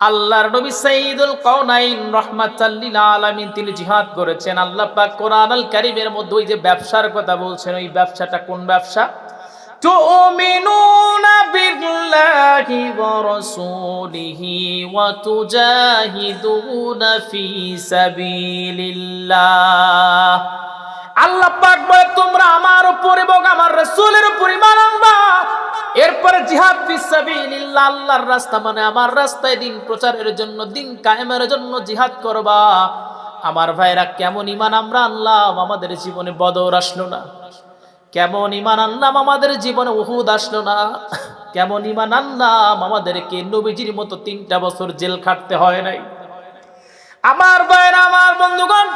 আল্লাহর নবী সাইদুল কাউনাইন রহমাতাল্লিল আলামিন তিনি জিহাদ করেছেন আল্লাহ পাক কোরআন আল কারীমের মধ্যে ওই যে ব্যবসার কথা বলছেন ওই ব্যবসাটা কোন ব্যবসা تؤمنون بالله ورسوله وتجاهدون في سبيل الله আল্লাহ পাক বলে তোমরা আমার উপর এবং আমার রাসূলের জিহাদ ফিসাবিলিল্লাহ আল্লাহর রাস্তা মানে আমার রাস্তায় দিন প্রচারের জন্য, দিন কায়েমের জন্য জিহাদ করবা। আমার ভাইরা, কেমন ইমান আমরা আনলাম? আমাদের জীবনে বদর আসলো না। কেমন ইমান আনলাম? আমাদের জীবনে উহুদ আসলো না। কেমন ইমান আনলাম? আমাদেরকে নবীজির মতো তিনটা বছর জেল খাটতে হয় নাই। আমার ভাইরা, আমার বন্ধুগণ,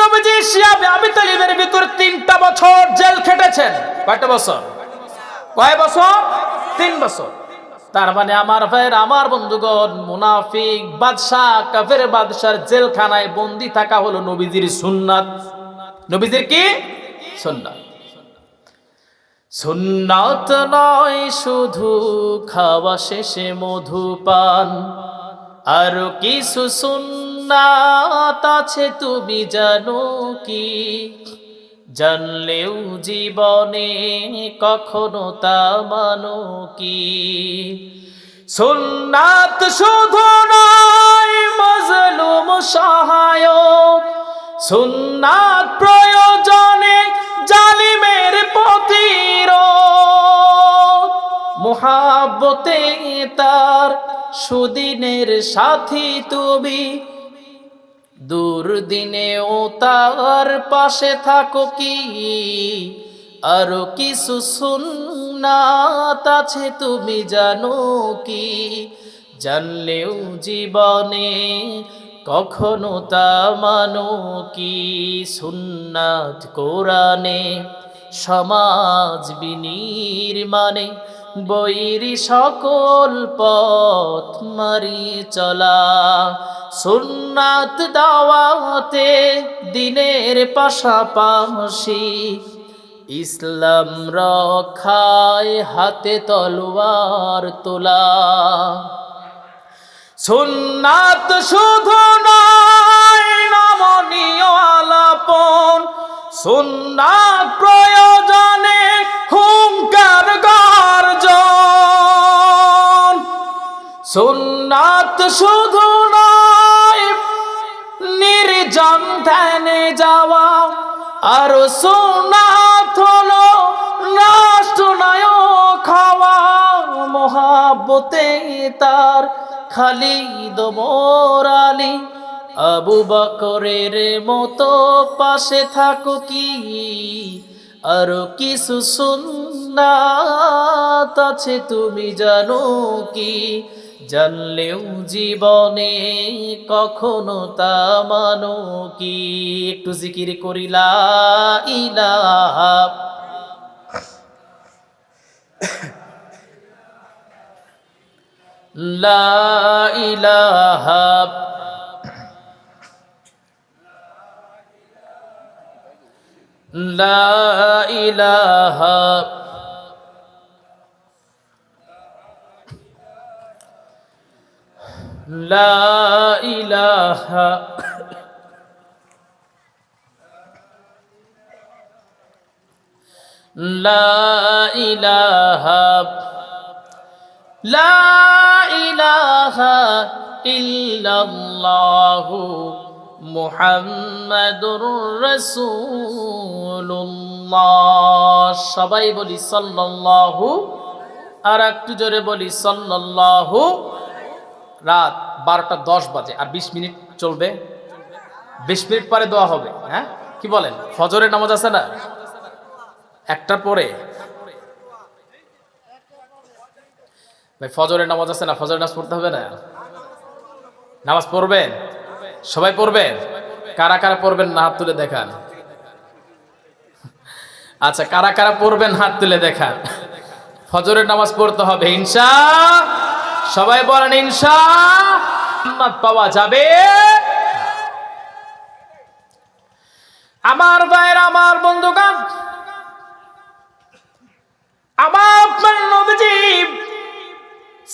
নবীজি শিয়াবে আবি তালিবের ভিতর তিনটা বছর জেল খেটেছেন। কয়টা বছর? কয় বছর? তিন বছর। তার মানে আমার ভাইয়ের, আমার বন্ধুগণ, মুনাফিক, বাদশাহ, কাফের বাদশার জেলখানায় বন্দি থাকা হলো নবীজির সুন্নাত। নবীজির কি? সুন্নাত। সুন্নাত নয়, শুধু খাওয়া শেষে মধুপান আর কিছু সুন্নাত আছে, তুমি জানো কি? জানলেও জীবনে কখনো তা মানো কি? সুন্নাত শুধু নয়, মজলুম সহায়ক। সুন্নাত প্রয়োজনে জালিমের প্রতিরোধ। মোহাব্বতে তার সুদিনের সাথী তুমি দুর্দিনেও তার পাশে থাকো কি? আরও কিছু সুন্নাত আছে তুমি জানো কি? জানলেও জীবনে কখনো তা মানো কি? সুন্নাত কোরআনে, সমাজ বিনির্মাণে বৈরি সকল পথ মারি চলা। সুন্নাত দাওয়াতে দিনের পাশাপাশি ইসলাম রক্ষায় হাতে তলোয়ার তোলা। সুন্নাত শুধু নয়, নমনীয় আলাপন। সুন্নাত প্রয়োজনে সুন্নাত শুধু নির্জন ধ্যানে যাওয়া আর সুন্নাত হলো রাষ্ট্রনায় খাওয়া মহাব্বতে তার খালিদ মোরালি আবু বকরের মতো পাশে থাকো কি? আরও কিছু সুন্নাত আছে তুমি জানো কি? জানলেও জীবনে কখনো তা মানো কি? একটু জিকির করিলা লা ইলাহা। লা ইলাহা। لا إله لا إله لا إله إلا الله মুহাম্মাদুর রাসূলুল্লাহ সবাই বলি সাল্লাল্লাহু আর একটু জোরে বলি সাল্লাল্লাহু রাত বারোটা দশ বাজে আর বিশ মিনিট চলবে। বিশ মিনিট পরে দেওয়া হবে হ্যাঁ? কি বলেন? ফজরের নামাজ আছে না? একটার পরে? ভাই, ফজরের নামাজ আছে না? ফজরের নামাজ পড়তে হবে না? নামাজ পড়বেন? সবাই পড়বেন? কারা কারা পড়বেন? না, হাত তুলে দেখান। আচ্ছা কারা কারা পড়বেন? হাত তুলে দেখান। ফজরের নামাজ পড়তে হবে, ইনশা সবাই বলেন ইনশা পাওয়া যাবে। আমার ভাইয়ের, আমার বন্ধুগণ, আমার আপনার নবীজি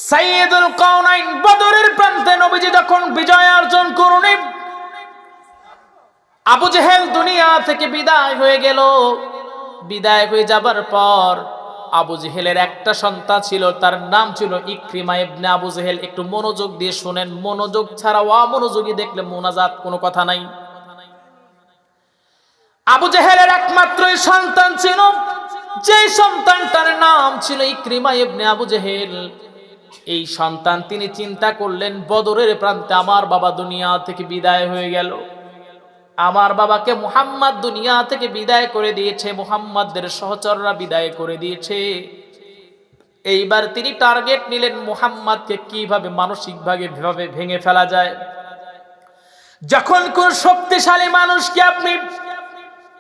সাইয়েদুল কাউনাইন বদরের প্রান্তে নবীজি যখন বিজয় অর্জন করুন আবু জেহেল দুনিয়া থেকে বিদায় হয়ে গেল। বিদায় হয়ে যাবার পর আবু জেহেলের একটা সন্তান ছিল, তার নাম ছিল ইক্রিমা ইবনে আবু জেহেল। একটু মনোযোগ দিয়ে শুনেন, মনোযোগ ছাড়া অমনোযোগী দেখলে মোনাজাত কোনো কথা নাই। আবু জেহেলের একমাত্রই সন্তান ছিল যে সন্তানটার নাম ছিল ইক্রিমা ইবনে আবু জেহেল। এই সন্তান তিনি চিন্তা করলেন, বদরের প্রান্তে আমার বাবা দুনিয়া থেকে বিদায় হয়ে গেল। আমার বাবাকে মুহাম্মদ দুনিয়া থেকে বিদায় করে দিয়েছে, মুহাম্মাদের সহচররা বিদায় করে দিয়েছে। এইবার তিনি টার্গেট নিলেন মুহাম্মাদকে কীভাবে মানসিকভাবে ভাবে ভেঙে ফেলা যায়। যখন কোন শক্তিশালী মানুষকে আপনি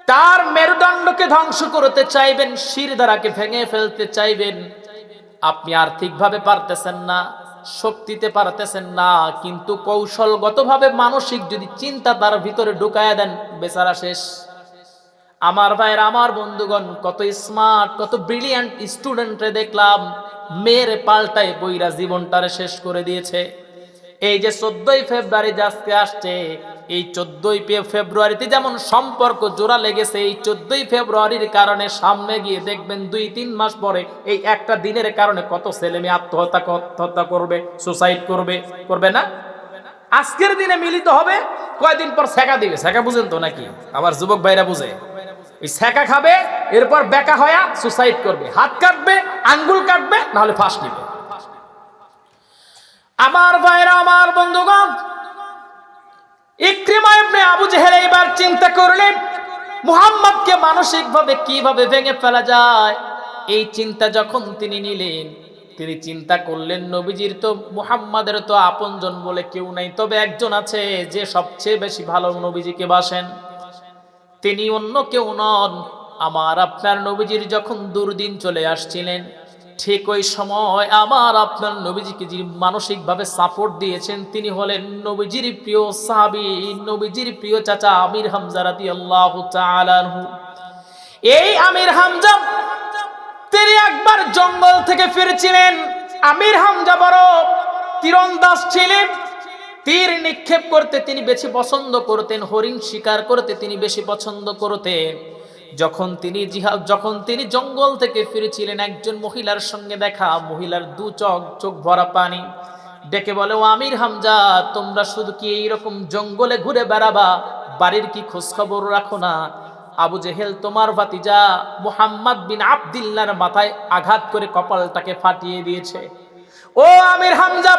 তার মেরুদণ্ডকে ধ্বংস করতে চাইবেন, শির দ্বারাকে ভেঙে ফেলতে চাইবেন, আপনি আর্থিকভাবে পারতেছেন না। শক্তিতে পারতেছেন না, কিন্তু কৌশলগতভাবে মানসিক যদি চিন্তা তার ভিতরে ঢুকায়া দেন, বেচারা শেষ। আমার ভাইয়ের, আমার বন্ধুগণ, কত স্মার্ট কত ব্রিলিয়ান্ট স্টুডেন্টরে দেখলাম, মেয়ের পাল্টায় বইরা জীবনটারে শেষ করে দিয়েছে। এই যে চোদ্দই ফেব্রুয়ারি যে আজকে আসছে, এই চোদ্দই ফেব্রুয়ারিতে যেমন সম্পর্ক জোড়া লেগেছে, এই চোদ্দই ফেব্রুয়ারির কারণে সামনে গিয়ে দেখবেন দুই, তিন মাস পরে এই একটা দিনের কারণে কত ছেলে মেয়ে আত্মহত্যা আত্মহত্যা করবে সুসাইড করবে করবে না? আজকের দিনে মিলিত হবে, কয়দিন পর সেকা দিবে? সেকা বুঝেন তো নাকি? আবার যুবক ভাইরা বুঝে। এই সেকা খাবে, এরপর বেকা হয়া সুসাইড করবে। হাত কাটবে, আঙ্গুল কাটবে, নাহলে ফাঁস নিবে আমার ভাইরা, আমার বন্ধুগণ, ইক্রিমা ইবনে আবু জেহেল এবার চিন্তা করলেন, মুহাম্মদকে মানসিকভাবে কীভাবে ভেঙে ফেলা যায়? এই চিন্তা যখন তিনি নিলেন, তিনি চিন্তা করলেন, নবীজির তো, মুহাম্মাদের তো আপনজন বলে কেউ নাই, তবে একজন আছে যে সবচেয়ে বেশি ভালো নবীজিকে বাসেন। তিনি অন্য কেউ নন, আমার আপনার নবীজির যখন দুর্দিন চলে আসছিলেন ঠিক ওই সময় আমার আপনার নবীজিকে যিনি মানসিকভাবে সাপোর্ট দিয়েছেন, তিনি হলেন নবীজির প্রিয় সাহাবি, নবীজির প্রিয় চাচা আমির হামজা রাদি আল্লাহ এই আমির হামজা, তিনি একবার জঙ্গল থেকে ফিরেছিলেন। আমির হামজা বড় তীরন্দাজ ছিলেন, তীর নিক্ষেপ করতে তিনি বেশি পছন্দ করতেন, হরিণ শিকার করতে তিনি বেশি পছন্দ করতেন। যখন তিনি জিহাদ, যখন তিনি জঙ্গল থেকে ফিরেছিলেন, একজন মহিলার সঙ্গে দেখা, মহিলার দু চোখ চোখ ভরা পানি। ডেকে বলে, ও আমির হামজা, তোমরা শুধু কি এইরকম জঙ্গলে ঘুরে বেড়াবা? বাড়ির কি খোঁজ খবর রাখো না? আবু জেহেল, তোমার ভাতিজা মুহাম্মদ বিন আবদিল্লার মাথায় আঘাত করে কপালটাকে ফাটিয়ে দিয়েছে। ও আমির হামজা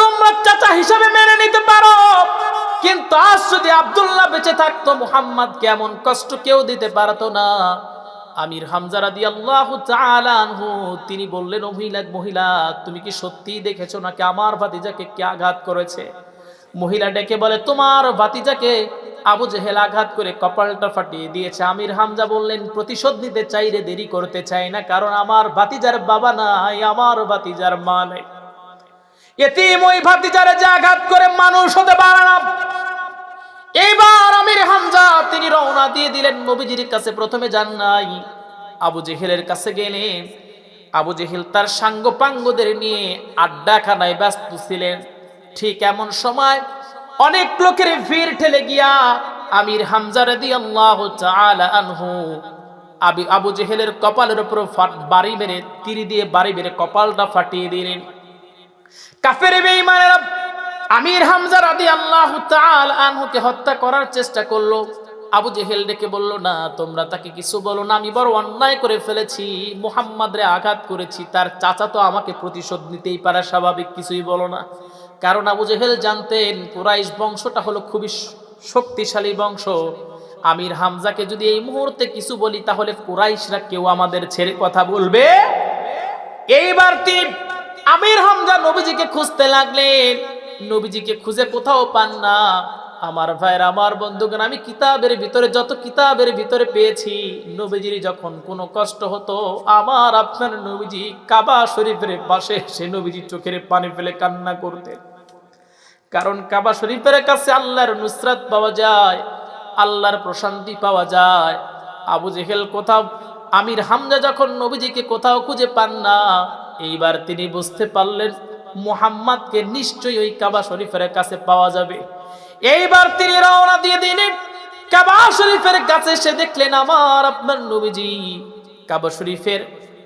তোমরা চাচা হিসাবে মেনে নিতে পারো। কিন্তু আজ যদি আব্দুল্লাহ বেঁচে থাকতো মুহাম্মদ কেমন কষ্ট কেউ দিতে পারতো না। আমির হামজা রাদি আল্লাহ তিনি বললেন মহিলা মহিলা, তুমি কি সত্যিই দেখেছ নাকি আমার ভাতিজাকে কে আঘাত করেছে? মহিলা ডেকে বলে, তোমার ভাতিজাকে আবু জেহেল আঘাত করে কপালটা ফাটিয়ে দিয়েছে। আমির হামজা বললেন, প্রতিশোধ নিতে চাইলে দেরি করতে চাই না, কারণ আমার ভাতিজার বাবা নাই, আমার ভাতিজার মা নেই। এতিম ওই ভাতিজারে যে আঘাত করে মানুষ হতে পারে না। এইবার আমির হামজা, তিনি রওনা দিয়ে দিলেন নবীজির কাছে। প্রথমে যান নাই। আবু জেহেলের কাছে গেলেন। আবু জেহেল তার সাঙ্গ পাঙ্গদের নিয়ে আড্ডাখানায় ব্যস্ত ছিলেন। ঠিক এমন সময় অনেক লোকের ভিড় ঠেলে গিয়া আমির হামজা রাদি আল্লাহ আনহু আবি আবু জেহেলের কপালের উপর বাড়ি মেরে, তিরি দিয়ে বাড়ি মেরে কপালটা ফাটিয়ে দিলেন। কাফের আমির হামজা রাদি আল্লাহ আনহুকে হত্যা করার চেষ্টা করল। আবু জেহেল ডেকে বলল, না, তোমরা তাকে কিছু বলো না, আমি বড় অন্যায় করে ফেলেছি মুহাম্মদ রে আঘাত করেছি, তার চাচা তো আমাকে প্রতিশোধ নিতেই পারে, স্বাভাবিক কিছুই বলো না। কারণ আবু জেহেল জানতেন, কুরাইশ বংশটা হলো খুবই শক্তিশালী বংশ। আমির হামজাকে যদি এই মুহূর্তে কিছু বলি, তাহলে কুরাইশরা কেউ আমাদের ছেড়ে কথা বলবে? এইবার তিনি আমির হামজা নবীজিকে খুঁজতে লাগলেন। নবীজিকে খুঁজে কোথাও পান না। আমার ভাইয়ের, আমার বন্ধুগণ, আমি কিতাবের ভিতরে, যত কিতাবের ভিতরে পেয়েছি, নবীজির যখন কোনো কষ্ট হতো, আমার আপনার নবীজি কাবা শরীফের পাশে সে নবীজি চোখের পানি ফেলে কান্না করতেন। কারণ কাবা শরীফের কাছে আল্লাহর নুসরাত পাওয়া যায়, আল্লাহর প্রশান্তি পাওয়া যায়। আবু জেহেল কোথাও, আমির হামজা যখন নবীজিকে কোথাও খুঁজে পান না এইবার তিনি বুঝতে পারলেন মুহাম্মাদকে নিশ্চয়ই ওই কাবা শরীফের কাছে পাওয়া যাবে। এইবার তিনি রওনা দিয়ে দিলেন। কাবা শরীফের কাছে এসে দেখলেন, আমার, আপনার নবীজি, কাবা শরীফের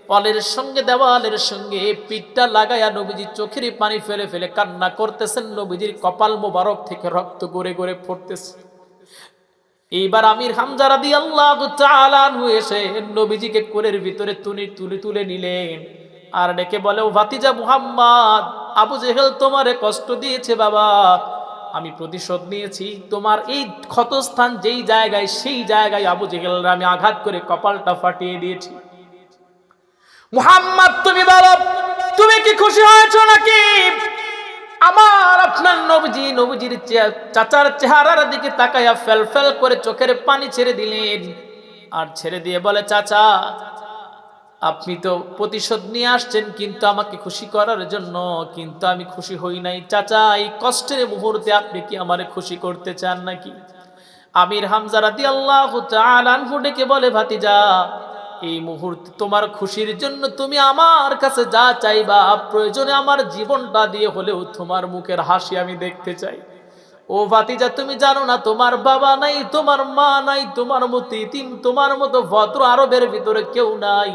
পলের সঙ্গে, দেওয়ালের সঙ্গে পিঠটা লাগাইয়া নবীজি চোখের পানি ফেলে ফেলে কান্না করতেছেন। নবীজির কপাল মোবারক থেকে রক্ত গড়ে গড়ে পড়তেছে। এইবার আমির হামজা রাদি আল্লাহ এসে নবীজিকে কোলের ভিতরে তুলে তুলে তুলে নিলেন। আর ডেকে বলে, ও ভাতিজা মুহাম্মদ, আবু জেহেল তোমারে কষ্ট দিয়েছে বাবা। আমি প্রতিশোধ নিয়েছি। তোমার এই ক্ষতস্থান যেই জায়গায়, সেই জায়গায় আবু জেহেলরা আমি আঘাত করে কপালটা ফাটিয়ে দিয়েছি। মুহাম্মদ, তুমি বলো, তুমি কি খুশি হয়েছো নাকি? আমার আপনার নবজি, নবজির চাচার চেহারার দিকে তাকাইয়া ফেল ফেল করে চোখের পানি ছেড়ে দিলেন। আর ছেড়ে দিয়ে বলে, চাচা আপনি তো প্রতিশোধ নিয়ে আসছেন, কিন্তু আমাকে খুশি করার জন্য, কিন্তু আমি খুশি হই নাই। চাচা, এই কষ্টের মুহূর্তে আপনি কি আমারে খুশি করতে চান নাকি? আমির হামজা রাদি আল্লাহ ডেকে বলে, ভাতিজা, এই মুহূর্তে তোমার খুশির জন্য তুমি আমার কাছে যা চাইবা, প্রয়োজনে আমার জীবনটা দিয়ে হলেও তোমার মুখের হাসি আমি দেখতে চাই। ও ভাতিজা, তুমি জানো না, তোমার বাবা নাই, তোমার মা নাই, তোমার মতো ইতিম, তোমার মতো ভদ্র আরবের ভিতরে কেউ নাই।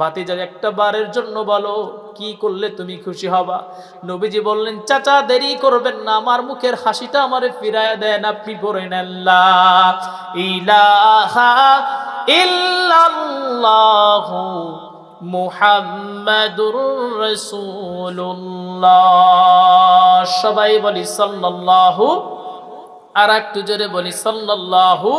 ভাতিজা একটা বারের জন্য বলো, কি করলে তুমি খুশি হবা? নবীজি বললেন, চাচা, দেরি করবেন না, আমার মুখের হাসিটা আমারে ফিরায় দেন আপনি পড়েন আল্লাহ ইলাহা সবাই বলি, সাল্লাল্লাহু, আর একটু জোরে বলি, সাল্লাল্লাহু